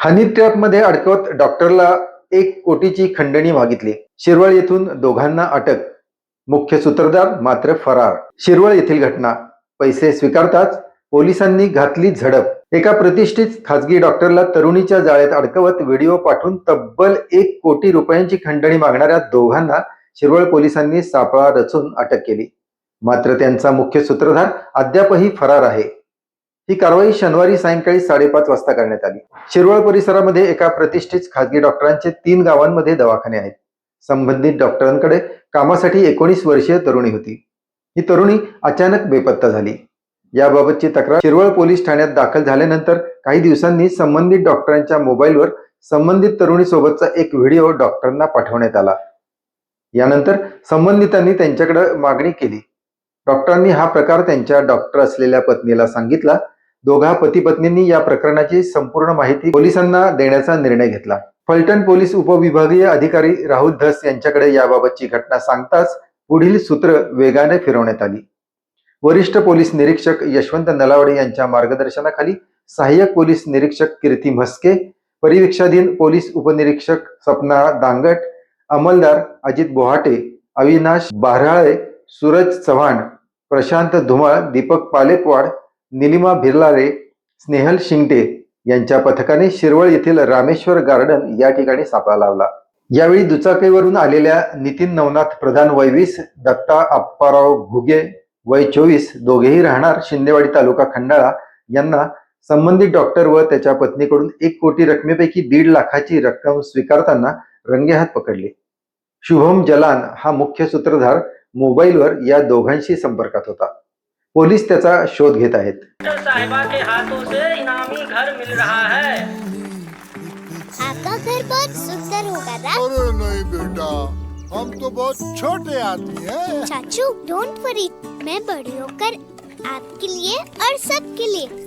हनी ट्रॅपमध्ये अडकवत डॉक्टरला एक कोटीची खंडणी मागितली. शिरवळ येथून दोघांना अटक. मुख्य सूत्रधार मात्र फरार. शिरवळ येथील घटना. पैसे स्वीकारताच पोलिसांनी घातली झडप. एका प्रतिष्ठित खासगी डॉक्टरला तरुणीच्या जाळ्यात अडकवत व्हिडिओ पाठवून तब्बल एक कोटी रुपयांची खंडणी मागणाऱ्या दोघांना शिरवळ पोलिसांनी सापळा रचून अटक केली. मात्र त्यांचा मुख्य सूत्रधार अद्यापही फरार आहे. ही कारवाई शनिवारी सायंकाळी साडेपाच वाजता करण्यात आली. शिरवळ परिसरामध्ये एका प्रतिष्ठित खासगी डॉक्टरांचे तीन गावांमध्ये दवाखाने आहेत. संबंधित डॉक्टरांकडे कामासाठी एकोणीस वर्षीय तरुणी होती. ही तरुणी अचानक बेपत्ता झाली. याबाबतची तक्रार शिरवळ पोलीस ठाण्यात दाखल झाल्यानंतर काही दिवसांनी संबंधित डॉक्टरांच्या मोबाईलवर संबंधित तरुणीसोबतचा एक व्हिडिओ डॉक्टरांना पाठवण्यात आला. यानंतर संबंधितांनी त्यांच्याकडे मागणी केली. डॉक्टरांनी हा प्रकार त्यांच्या डॉक्टर असलेल्या पत्नीला सांगितला दोघा पती पत्नींनी या प्रकरणाची संपूर्ण माहिती पोलिसांना देण्याचा निर्णय घेतला. फलटण पोलीस उपविभागीय अधिकारी राहुल धस यांच्याकडे याबाबतची घटना सांगताच पुढील सूत्र वेगाने फिरवण्यात आली. वरिष्ठ पोलीस निरीक्षक यशवंत नलावडे यांच्या मार्गदर्शनाखाली सहाय्यक पोलीस निरीक्षक कीर्ती म्हस्के परिवीक्षाधीन पोलीस उपनिरीक्षक सपना दांगट अंमलदार अजित बोहाटे अविनाश बाराळे सूरज चव्हाण प्रशांत धुमाळ दीपक पालेपवाड निलिमा भिरलारे स्नेहल शिंगटे यांच्या पथकाने शिरवळ येथील रामेश्वर गार्डन या ठिकाणी सापळा लावला. यावेळी दुचाकीवरून आलेल्या नितीन नवनाथ प्रधान वैवीस दत्ता आप्पाराव घुगे वय चोवीस दोघेही राहणार शिंदेवाडी तालुका खंडाळा यांना संबंधित डॉक्टर व त्याच्या पत्नीकडून एक कोटी रकमेपैकी दीड लाखाची रक्कम स्वीकारताना रंगेहात पकडले. शुभम जलान हा मुख्य सूत्रधार मोबाईलवर या दोघांशी संपर्कात होता. पोलीस त्याचा शोध घेत आहेत. साहिबा के हाथों से इनामी घर मिल रहा है। आपका घर बहुत सुंदर होगा ना अरे नहीं बेटा हम तो बहुत छोटे आदमी हैं। चाचू डोंट वरी मैं बड़ी होकर आपके लिए और सबके लिए